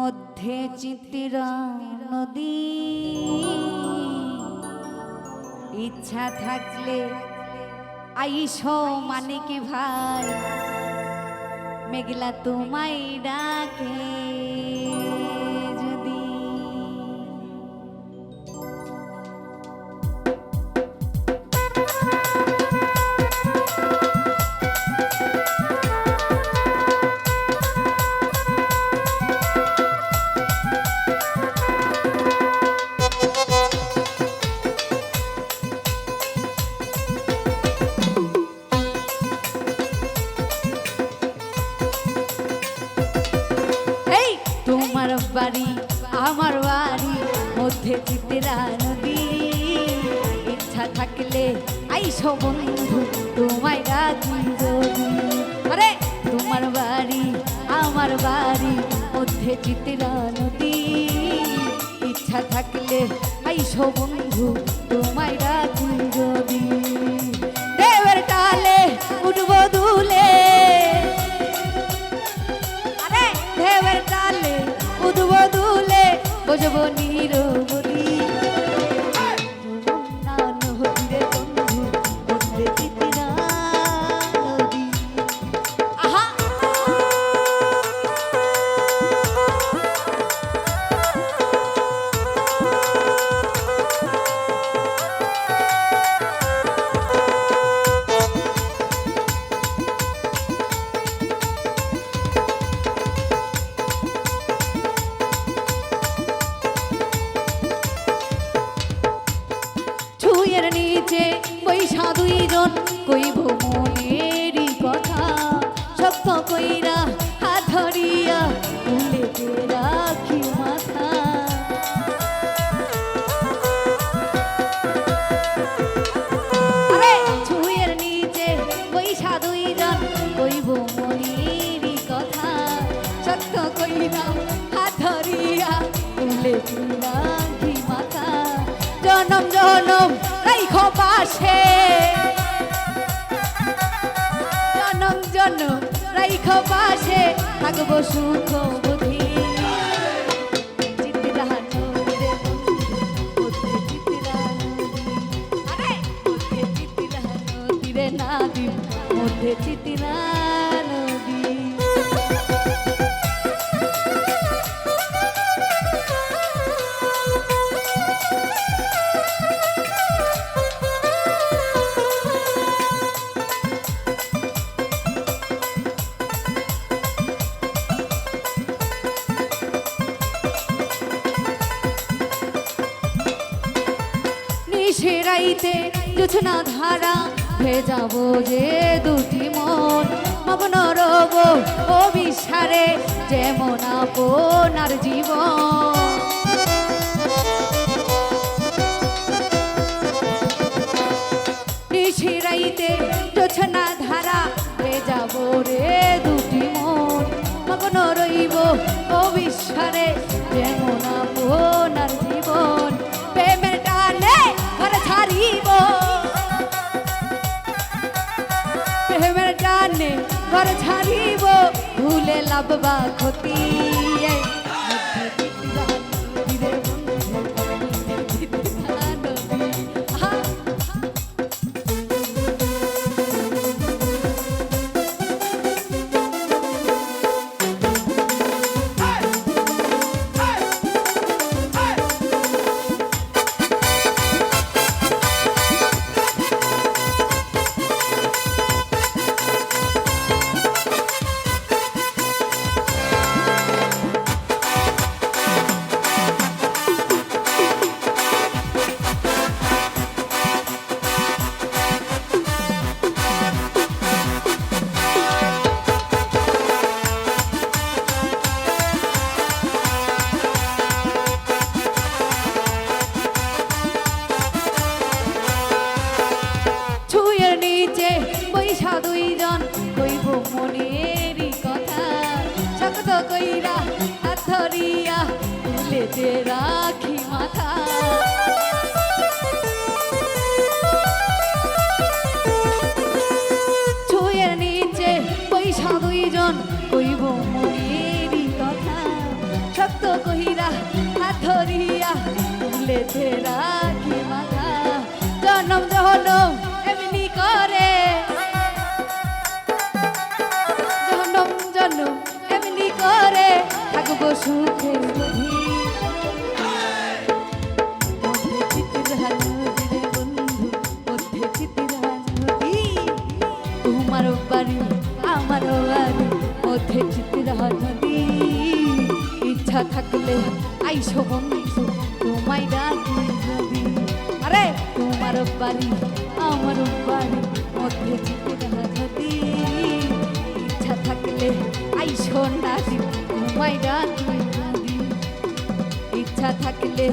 মধ্যে চিত্রা নদী। ইচ্ছা থাকলে আইস মানে কি ভাই মেঘলা তোমায় ডাকে। বাড়ি, মধ্যে চিত্রা নদী। ইচ্ছা থাকলে আইসো বন্ধু, তোমায় রাখি যদি। আরে, তোমার বাড়ি, আমার বাড়ি, মধ্যে চিত্রা নদী। ইচ্ছা থাকলে আইসো বন্ধু, তোমায় রাখি যদি। বৈশা জন কইব মনেরই জনম রাইখ পাশে থাকব সুখ চিত্রা নদীরে নাদি, মধ্যে চিত্রা নিশিরাইতে জোছনা ধারা ভেজাবো যে দুটি মন। মগ্ন রব ও বিসারে যেমন আপনার জীবন। নিশিরাইতে জোছনা ধারা ভেজাবো রে দুটি মন। মগ্ন রইব ও টানে ঘর ছাড়িব ভুলে লাভবা ক্ষতি দুইজন কইব মনেরই কথা। শক্ত কইরা হাত ধরিয়া তুলেতে রাখি মাথা। ছুঁয়ের নিচে বৈশা দুইজন কইব মনেরই কথা। শক্ত কহিরা হাত ধরিয়া তুলেতে রাখি মাথা। জনম জনম এমনি তোমার বাড়ি আমার বাড়ি মধ্যে চিত্রা নদী ইচ্ছা থাকলে আইসো বন্ধু তোমায় ডাকি নদী আরে তোমার বাড়ি আমার বাড়ি মধ্যে চিত্রা নদী ইচ্ছা থাকলে আইসো নাদি তোমায় ডাকি। ইচ্ছা থাকলে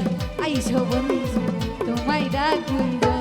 আইসো বন্ধু তোমায় ডাকি নদী